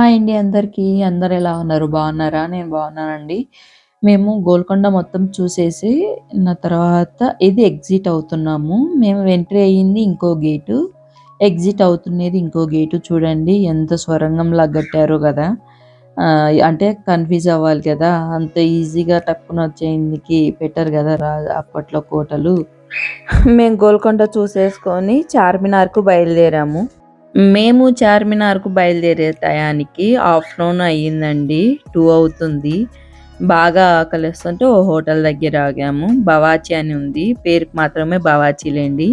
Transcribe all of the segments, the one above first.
Hi అండి అందరికీ. అందరు ఎలా ఉన్నారు? బాగున్నారా? నేను బాగున్నానండి. మేము గోల్కొండ మొత్తం చూసేసి నా తర్వాత ఇది ఎగ్జిట్ అవుతున్నాము. మేము ఎంట్రీ అయ్యింది ఇంకో గేటు. ఎగ్జిట్ అవుతున్నది ఇంకో గేటు. చూడండి ఎంత స్వరంగంలా కట్టారో కదా అంటే కన్‌ఫ్యూజ్ అవ్వాలి కదా! అంత ఈజీగా టక్కున వచ్చేందుకు పెట్టరు కదా రా అప్పట్లో కోటలు. మేము గోల్కొండ చూసేసుకొని చార్మినార్‌కు బయలుదేరాము. మేము చార్మినార్‌కు బయలుదేరే టయానికి ఆఫ్టర్‌నూన్ అయ్యిందండి. టూ అవుతుంది. బాగా ఆకలేస్తుంటే ఓ హోటల్ దగ్గర ఆగాము. బవాచి అని ఉంది. పేరుకి మాత్రమే బవాచీలేండి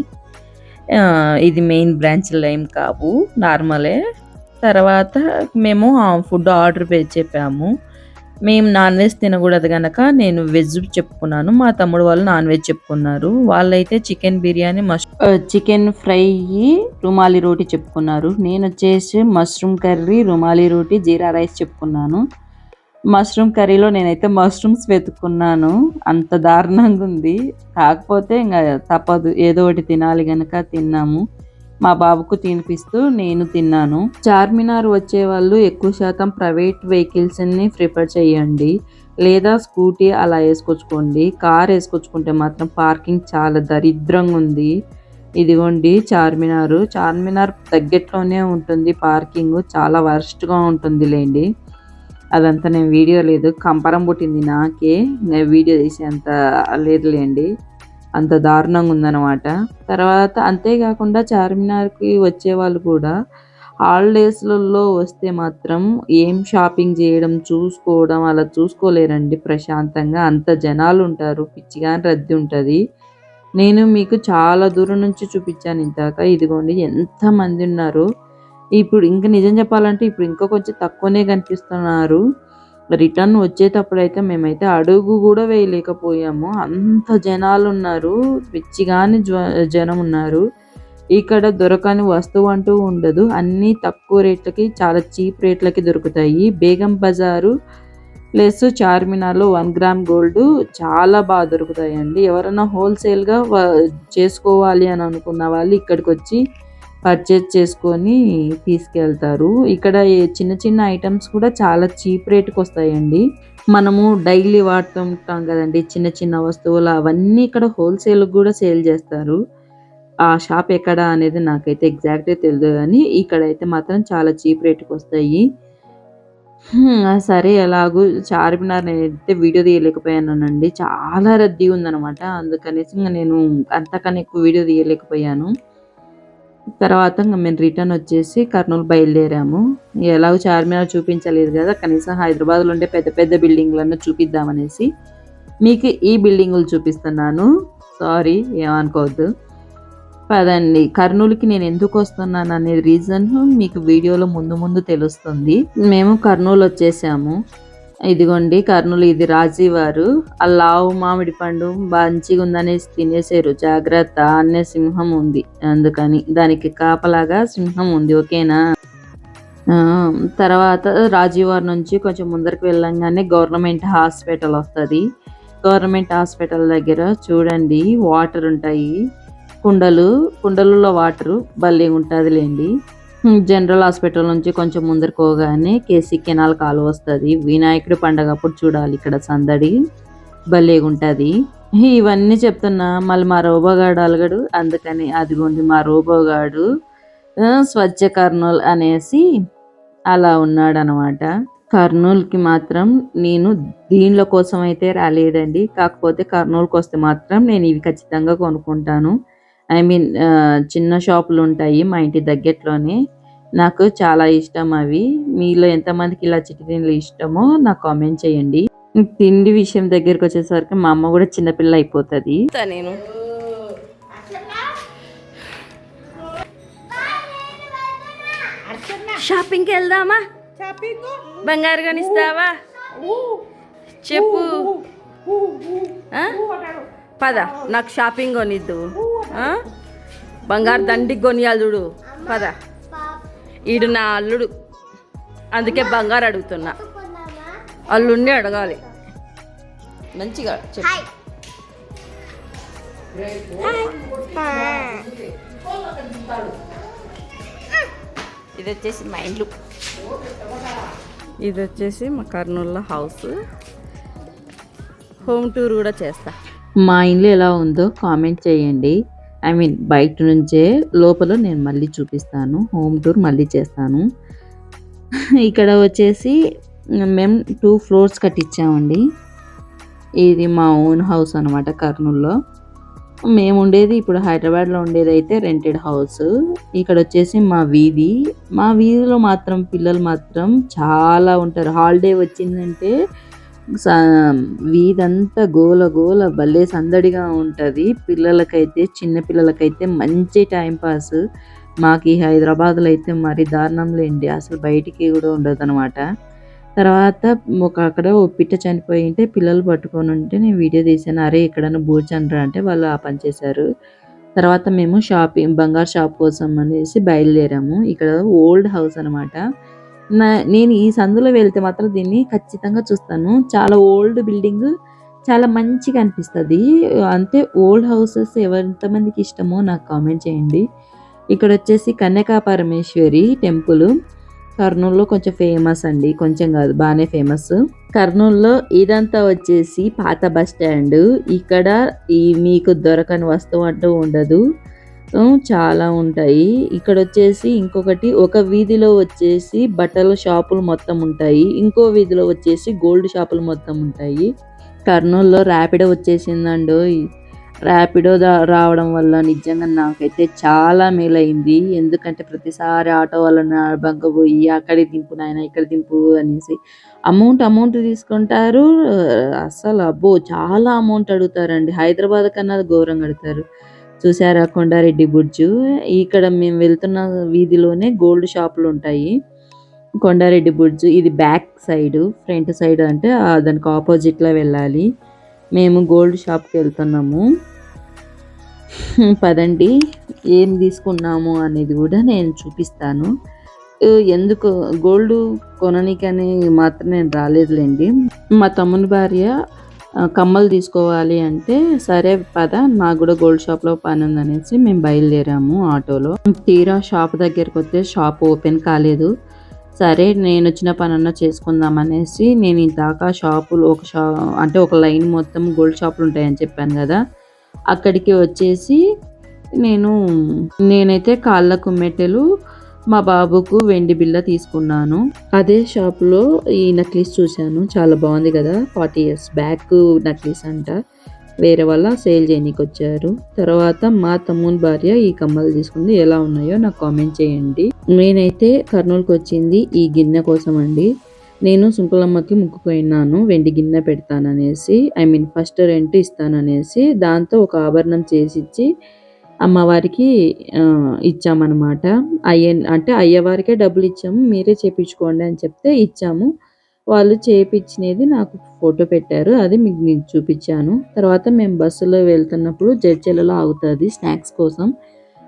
ఇది మెయిన్ బ్రాంచ్‌లు ఏం కావు. నార్మలే. తర్వాత మేము ఫుడ్ ఆర్డర్ పే చెప్పాము. మేము నాన్ వెజ్ తినకూడదు కనుక నేను వెజ్ చెప్పుకున్నాను. మా తమ్ముడు వాళ్ళు నాన్ వెజ్ చెప్పుకున్నారు. వాళ్ళైతే chicken biryani, mash chicken fry, rumali roti చెప్పుకున్నారు. నేను వచ్చేసి మష్రూమ్ కర్రీ, రుమాలి రోటి, జీరా రైస్ చెప్పుకున్నాను. మష్రూమ్ కర్రీలో నేనైతే మష్రూమ్స్ వెతుక్కున్నాను. అంత దారుణంగా ఉంది కాకపోతే ఇంకా తప్పదు. ఏదో ఒకటి తినాలి కనుక తిన్నాము. మా బాబుకు తినిపిస్తూ నేను తిన్నాను. చార్మినార్ వచ్చేవాళ్ళు ఎక్కువ శాతం ప్రైవేట్ వెహికల్స్‌ని ప్రిఫర్ చేయండి. లేదా స్కూటీ అలా వేసుకొచ్చుకోండి కార్ వేసుకొచ్చుకుంటే మాత్రం పార్కింగ్ చాలా దరిద్రంగా ఉంది ఇదిగోండి చార్మినారు. చార్మినార్ దగ్గరలోనే ఉంటుంది పార్కింగ్ చాలా వరస్ట్‌గా ఉంటుందిలెండి. అదంతా నేను వీడియో లేదు. కంపరం పుట్టింది నాకే. నేను వీడియో తీసేంత లేదులేండి అంత దారుణంగా ఉందన్నమాట తర్వాత అంతేకాకుండా చార్మినార్కి వచ్చే వాళ్ళు కూడా హాలిడేస్‌లలో వస్తే మాత్రం ఏం షాపింగ్ చేయడం, చూసుకోవడం అలా చూసుకోలేరండి ప్రశాంతంగా. అంత జనాలు ఉంటారు పిచ్చిగాని రద్దీ ఉంటుంది నేను మీకు చాలా దూరం నుంచి చూపించాను ఇందాక. ఇదిగోండి ఎంతమంది ఉన్నారు ఇప్పుడు ఇంకా నిజం చెప్పాలంటే ఇప్పుడు ఇంకా కొంచెం తక్కువనే కనిపిస్తున్నారు. రిటర్న్ వచ్చేటప్పుడైతే మేమైతే అడుగు కూడా వేయలేకపోయాము. అంత జనాలున్నారు. పిచ్చిగాని జ్వ జనం ఉన్నారు. ఇక్కడ దొరకని వస్తువు అంటూ ఉండదు. అన్నీ తక్కువ రేట్లకి చాలా చీప్ రేట్లకి దొరుకుతాయి. బేగం బజారు ప్లస్ చార్మినార్‌లో వన్ గ్రామ్ గోల్డ్ చాలా బాగా దొరుకుతాయండి. ఎవరైనా హోల్‌సేల్‌గా వ చేసుకోవాలి అని అనుకున్న వాళ్ళు ఇక్కడికి వచ్చి పర్చేజ్ చేసుకొని తీసుకెళ్తారు. ఇక్కడ చిన్న చిన్న ఐటమ్స్ కూడా చాలా చీప్ రేట్‌కొస్తాయండి. మనము డైలీ వాడుతుంటాం కదండి చిన్న చిన్న వస్తువులు అవన్నీ ఇక్కడ హోల్‌సేల్‌కి కూడా సేల్ చేస్తారు. ఆ షాప్ ఎక్కడ అనేది నాకైతే ఎగ్జాక్ట్‌గా తెలియదు కానీ ఇక్కడైతే మాత్రం చాలా చీప్ రేట్కి వస్తాయి సరే ఎలాగూ చార్మినార్ నేనైతే వీడియో తీయలేకపోయానండి. చాలా రద్దీ ఉందనమాట. అందుకనేసి నేను అంతకన్నా ఎక్కువ వీడియో తీయలేకపోయాను. తర్వాత ఇంకా మేము రిటర్న్ వచ్చేసి కర్నూలు బయలుదేరాము. ఎలాగో చార్మినార్ చూపించలేదు కదా కనీసం హైదరాబాద్‌లో ఉండే పెద్ద పెద్ద బిల్డింగ్లన్నీ చూపిద్దామనేసి మీకు ఈ బిల్డింగులు చూపిస్తున్నాను. సారీ ఏమనుకోవద్దు. పదండి. కర్నూలుకి నేను ఎందుకు వస్తున్నాను అనే రీజన్ మీకు వీడియోలో ముందు ముందు తెలుస్తుంది. మేము కర్నూలు వచ్చేసాము. ఇదిగోండి కర్నూలు ఇది రాజీవారు. ఆ లావు మామిడి పండు మంచిగా ఉందనేసి తినేసారు. జాగ్రత్త అనే సింహం ఉంది. అందుకని. దానికి కాపలాగా సింహం ఉంది. ఓకేనా? ఆ! తర్వాత రాజీవార్ నుంచి కొంచెం ముందరికి వెళ్ళంగానే గవర్నమెంట్ హాస్పిటల్ వస్తది. గవర్నమెంట్ హాస్పిటల్ దగ్గర చూడండి వాటర్ ఉంటాయి. కుండలు, కుండలలో వాటరు భలేగుంటదిలెండి. హ్మ్. జనరల్ హాస్పిటల్ నుంచి కొంచెం ముందరు పోగానే కేసీ కెనాల్ కాలువ వినాయకుడు వినాయకుడి పండగప్పుడు చూడాలి ఇక్కడ సందడి. భలేగుంటది. ఇవన్నీ చెప్తున్నా మళ్ళీ మా రోబోగాడు అలగడు. అందుకని అదిగోండి మా రోబోగాడు స్వచ్ఛ కర్నూల్ అనేసి అలా ఉన్నాడనమాట. కర్నూలుకి మాత్రం నేను దీనిల కోసం అయితే రాలేదండి. కాకపోతే కర్నూల్‌కొస్తే మాత్రం నేను ఇవి ఖచ్చితంగా కొనుక్కుంటాను. ఐ మీన్ చిన్న షాపులు ఉంటాయి మా ఇంటి దగ్గరలోనే. నాకు చాలా ఇష్టం అవి. మీలో ఎంతమందికి ఇలా చిటికీలు ఇష్టమో నాకు కామెంట్ చేయండి. తిండి విషయం దగ్గరకొచ్చేసరికి మా అమ్మ కూడా చిన్నపిల్ల అయిపోతుంది. నేను. షాపింగ్కి వెళ్దామా? బంగారు కొనిస్తావా చెప్పు. పద నాకు షాపింగ్ కొనిద్దు. బంగారు దండికి కొనియాలి చూడు. పద. ఈడు నా అల్లుడు. అందుకే బంగారు అడుగుతున్నా. అల్లుండి అడగాలి. మంచిగా చెప్పు. ఇది వచ్చేసి మా ఇండ్లు ఇది వచ్చేసి మా కర్నూలులో హౌస్ హోమ్ టూర్ కూడా చేస్తా. మా ఇల్లు ఎలా ఉందో కామెంట్ చేయండి. ఐ మీన్ బయట నుంచే లోపల నేను మళ్ళీ చూపిస్తాను. హోమ్ టూర్ మళ్ళీ చేస్తాను. ఇక్కడ వచ్చేసి మేము టూ ఫ్లోర్స్ కట్టించామండి ఇది మా ఓన్ హౌస్ అనమాట కర్నూల్లో. మేము ఉండేది ఇప్పుడు హైదరాబాద్లో ఉండేది అయితే రెంటెడ్ హౌస్ ఇక్కడ వచ్చేసి మా వీధి. మా వీధిలో మాత్రం పిల్లలు మాత్రం చాలా ఉంటారు. హాలిడే వచ్చిందంటే వీధంతా గోల గోల భలే సందడిగా ఉంటుంది. పిల్లలకైతే చిన్న పిల్లలకైతే మంచి టైం పాస్. మాకు ఈ హైదరాబాద్లో అయితే మరి దారుణం లేండి. అసలు బయటికి కూడా ఉండదు అనమాట తర్వాత ఒక అక్కడ ఓ పిట్ట చనిపోయి ఉంటే పిల్లలు పట్టుకొని ఉంటే నేను వీడియో తీసాను అరే ఎక్కడన్నా బూచండ్రా అంటే వాళ్ళు ఆ పని చేశారు. తర్వాత మేము షాపింగ్ బంగారు షాప్ కోసం అనేసి బయలుదేరాము. ఇక్కడ ఓల్డ్ హౌస్ అనమాట నేను ఈ సందులో వెళ్తే మాత్రం దీన్ని ఖచ్చితంగా చూస్తాను. చాలా ఓల్డ్ బిల్డింగ్ చాలా మంచిగా అనిపిస్తుంది. అంతే ఓల్డ్ హౌసెస్ ఎంతమందికి ఇష్టమో నాకు కామెంట్ చేయండి. ఇక్కడ వచ్చేసి కన్యకా పరమేశ్వరి టెంపుల్. కర్నూలులో కొంచెం ఫేమస్ అండి. కొంచెం కాదు బాగానే ఫేమస్. కర్నూలులో ఇదంతా వచ్చేసి పాత బస్ స్టాండ్. ఇక్కడ ఈ మీకు దొరకని వస్తువు అంటూ ఉండదు. చాలా ఉంటాయి. ఇక్కడ వచ్చేసి ఇంకొకటి ఒక వీధిలో వచ్చేసి బట్టల షాపులు మొత్తం ఉంటాయి. ఇంకో వీధిలో వచ్చేసి గోల్డ్ షాపులు మొత్తం ఉంటాయి. కర్నూలులో ర్యాపిడో వచ్చేసిందండో. ర్యాపిడో రావడం వల్ల నిజంగా నాకైతే చాలా మేలైంది. ఎందుకంటే ప్రతిసారి ఆటో వాళ్ళని బంక పోయి అక్కడ దింపు నాయన ఇక్కడ దింపు అనేసి అమౌంట్ అమౌంట్ తీసుకుంటారు. అసలు అబ్బో చాలా అమౌంట్ అడుగుతారండి. హైదరాబాద్ కన్నా ఘోరంగా అడుగుతారు. చూసారా కొండారెడ్డి బుడ్జు? ఇక్కడ మేము వెళ్తున్న వీధిలోనే గోల్డ్ షాపులు ఉంటాయి. కొండారెడ్డి బుడ్జు ఇది బ్యాక్ సైడ్ ఫ్రంట్ సైడ్ అంటే దానికి ఆపోజిట్లో వెళ్ళాలి. మేము గోల్డ్ షాప్కి వెళ్తున్నాము. పదండి ఏం తీసుకున్నాము అనేది కూడా నేను చూపిస్తాను. ఎందుకు? గోల్డ్ కొననీకని మాత్రం నేను రాలేదులేండి. మా తమ్ముని భార్య కమ్మలు తీసుకోవాలి అంటే సరే పద నాకు కూడా గోల్డ్ షాప్లో పని ఉందనేసి మేము బయలుదేరాము ఆటోలో. తీరా షాప్ దగ్గరికి వస్తే షాప్ ఓపెన్ కాలేదు. సరే నేను వచ్చిన పనన్నా చేసుకుందాం అనేసి నేను ఇందాక షాపులు ఒక షా అంటే ఒక లైన్ మొత్తం గోల్డ్ షాపులు ఉంటాయని చెప్పాను కదా అక్కడికి వచ్చేసి నేను నేనైతే కాళ్ళకు మెట్టెలు మా బాబుకు వెండి బిల్ల తీసుకున్నాను. అదే షాప్లో ఈ నక్లీస్ చూశాను. చాలా బాగుంది కదా ఫార్టీ ఇయర్స్ బ్యాక్ నక్లీస్ అంట. వేరే వాళ్ళ సేల్ చేయనీకి వచ్చారు. తర్వాత మా తమ్ముని భార్య ఈ కమ్మలు తీసుకుంది. ఎలా ఉన్నాయో నాకు కామెంట్ చేయండి. నేనైతే కర్నూలుకి వచ్చింది ఈ గిన్నె కోసం అండి నేను సుంకులమ్మకి ముక్కుపోయినాను వెండి గిన్నె పెడతాననేసి ఐ మీన్ ఫస్ట్ రెంట్ ఇస్తాననేసి దాంతో ఒక ఆభరణం చేసిచ్చి అమ్మవారికి ఇచ్చామన్నమాట. అయ్య అంటే అయ్యవారికే డబ్బులు ఇచ్చాము మీరే చేపించుకోండి అని చెప్తే ఇచ్చాము. వాళ్ళు చేపించినది నాకు ఫోటో పెట్టారు అది మీకు నేను చూపించాను. తర్వాత మేము బస్సులో వెళ్తున్నప్పుడు జడ్చెలలో ఆగుతుంది స్నాక్స్ కోసం.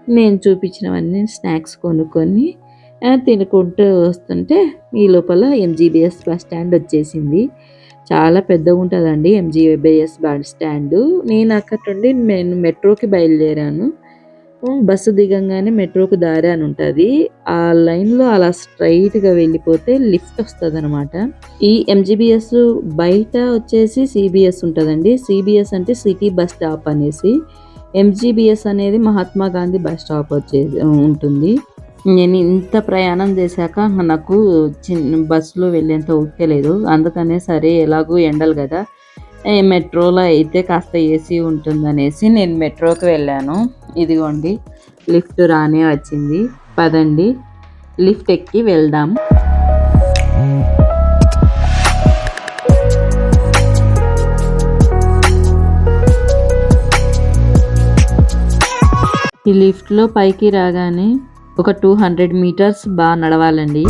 నేను చూపించినవన్నీ స్నాక్స్ కొనుక్కొని తినుకుంటూ వస్తుంటే ఈ లోపల ఎంజీబీఎస్ బస్ స్టాండ్ వచ్చేసింది. చాలా పెద్దగా ఉంటుందండి ఎంజీబీఎస్ బస్ స్టాండ్. నేను అక్కడ నుండి నేను మెట్రోకి బయలుదేరాను. బస్సు దిగంగానే మెట్రోకు దారి అని ఉంటుంది. ఆ లైన్లో అలా స్ట్రైట్గా వెళ్ళిపోతే లిఫ్ట్ వస్తుంది అనమాట ఈ ఎంజీబీఎస్ బయట వచ్చేసి సిబిఎస్ ఉంటుందండి. సిబిఎస్ అంటే సిటీ బస్ స్టాప్ అనేసి. ఎంజీబీఎస్ అనేది మహాత్మా గాంధీ బస్ స్టాప్ వచ్చేసి ఉంటుంది. నేను ఇంత ప్రయాణం చేశాక నాకు చిన్న బస్సులో వెళ్ళేంత ఓపిక లేదు. అందుకనే సరే ఎలాగో ఎండలు కదా. మెట్రోలో అయితే కాస్త ఏసీ ఉంటుందనేసి నేను మెట్రోకి వెళ్ళాను. ఇదిగోండి లిఫ్ట్ రానే వచ్చింది. పదండి లిఫ్ట్ ఎక్కి వెళ్దాం. ఈ లిఫ్ట్లో పైకి రాగానే ఒక టూ హండ్రెడ్ మీటర్స్ బాగా నడవాలండి.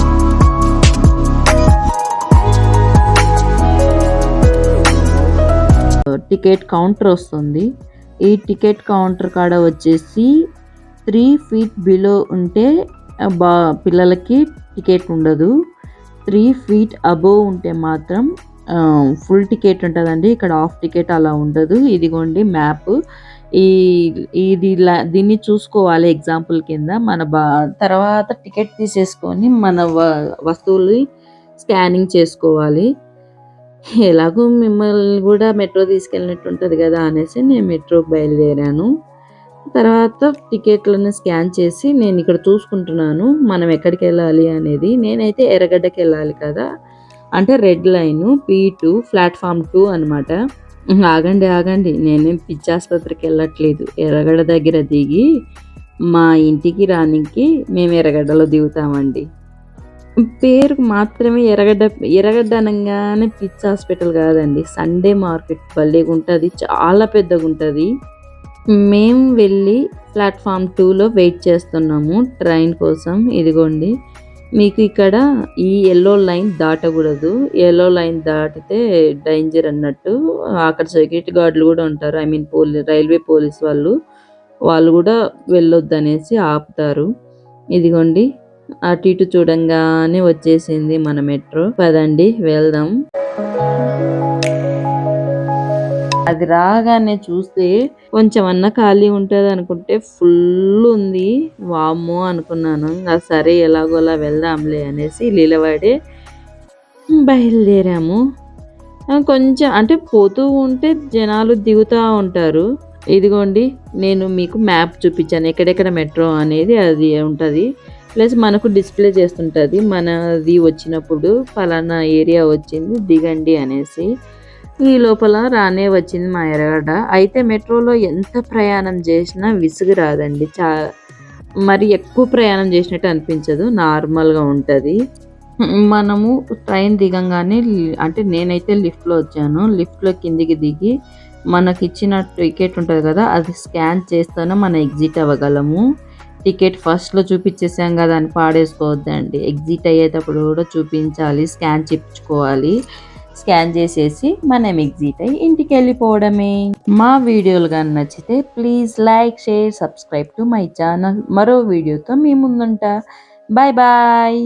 టికెట్ కౌంటర్ వస్తుంది. ఈ టికెట్ కౌంటర్ కాడ వచ్చేసి త్రీ ఫీట్ బిలో ఉంటే బా పిల్లలకి టికెట్ ఉండదు. త్రీ ఫీట్ అబోవ్ ఉంటే మాత్రం ఫుల్ టికెట్ ఉంటుందండి. ఇక్కడ హాఫ్ టికెట్ అలా ఉండదు. ఇదిగోండి మ్యాప్ ఈ ఇది దీన్ని చూసుకోవాలి ఎగ్జాంపుల్ కింద. మన బా తర్వాత టికెట్ తీసేసుకొని మన వ- వస్తువులు స్కానింగ్ చేసుకోవాలి. ఎలాగో మిమ్మల్ని కూడా మెట్రో తీసుకెళ్ళినట్టు ఉంటుంది కదా అనేసి నేను మెట్రోకి బయలుదేరాను. తర్వాత టికెట్లను స్కాన్ చేసి నేను ఇక్కడ చూసుకుంటున్నాను మనం ఎక్కడికి వెళ్ళాలి అనేది. నేనైతే ఎర్రగడ్డకి వెళ్ళాలి కదా. అంటే red line P two platform two అనమాట ఆగండి ఆగండి. నేనేం పిచ్చాసుపత్రికి వెళ్ళట్లేదు. ఎర్రగడ్డ దగ్గర దిగి మా ఇంటికి రానికి మేము ఎర్రగడ్డలో దిగుతామండి. పేరుకు మాత్రమే ఎర్రగడ్డ ఎర్రగడ్డ అనగానే పిచ్ హాస్పిటల్ కాదండి. సండే మార్కెట్ భలేగా ఉంటుంది చాలా పెద్దగా ఉంటుంది మేము వెళ్ళి ప్లాట్ఫామ్ టూలో వెయిట్ చేస్తున్నాము ట్రైన్ కోసం. ఇదిగోండి మీకు ఇక్కడ ఈ ఎల్లో లైన్ దాటకూడదు. ఎల్లో లైన్ దాటితే డేంజర్ అన్నట్టు. అక్కడ సెక్యూరిటీ గార్డులు కూడా ఉంటారు ఐ మీన్ పోలీ రైల్వే పోలీస్ వాళ్ళు. వాళ్ళు కూడా వెళ్ళొద్దు అనేసి ఆపుతారు. ఇదిగోండి అటు ఇటు చూడంగానే వచ్చేసింది మన మెట్రో. పదండి వెళ్దాం. అది రాగానే చూస్తే కొంచెం అన్న ఖాళీ ఉంటుంది అనుకుంటే ఫుల్ ఉంది. వామ్మో అనుకున్నాను. ఇంకా సరే ఎలాగోలా వెళ్దాంలే అనేసి నిలబడి బయలుదేరాము. కొంచెం అంటే పోతూ ఉంటే జనాలు దిగుతూ ఉంటారు. ఇదిగోండి నేను మీకు మ్యాప్ చూపించాను. ఎక్కడెక్కడ మెట్రో అనేది అది ఉంటుంది. ప్లస్ మనకు డిస్ప్లే చేస్తుంటుంది. మనది వచ్చినప్పుడు ఫలానా ఏరియా వచ్చింది దిగండి అనేసి. ఈ లోపల రానే వచ్చింది మా ఎరగడ. అయితే మెట్రోలో ఎంత ప్రయాణం చేసినా విసుగు రాదండి. చా మరి ఎక్కువ ప్రయాణం చేసినట్టు అనిపించదు. నార్మల్గా ఉంటుంది. మనము ట్రైన్ దిగంగానే అంటే నేనైతే లిఫ్ట్లో వచ్చాను. లిఫ్ట్లో కిందికి దిగి మనకి ఇచ్చిన టికెట్ ఉంటుంది కదా అది స్కాన్ చేస్తేనే మనం ఎగ్జిట్ అవ్వగలము. టికెట్ ఫస్ట్లో చూపించేసాం కదా అని పాడేసుకోవద్దండి. ఎగ్జిట్ అయ్యేటప్పుడు కూడా చూపించాలి స్కాన్ చేయించుకోవాలి. స్కాన్ చేసేసి మనం ఎగ్జిట్ అయ్యి ఇంటికి వెళ్ళిపోవడమే. మా వీడియోలు కానీ నచ్చితే please like share subscribe to my channel. మరో వీడియోతో మీ ముందుంటా. Bye bye.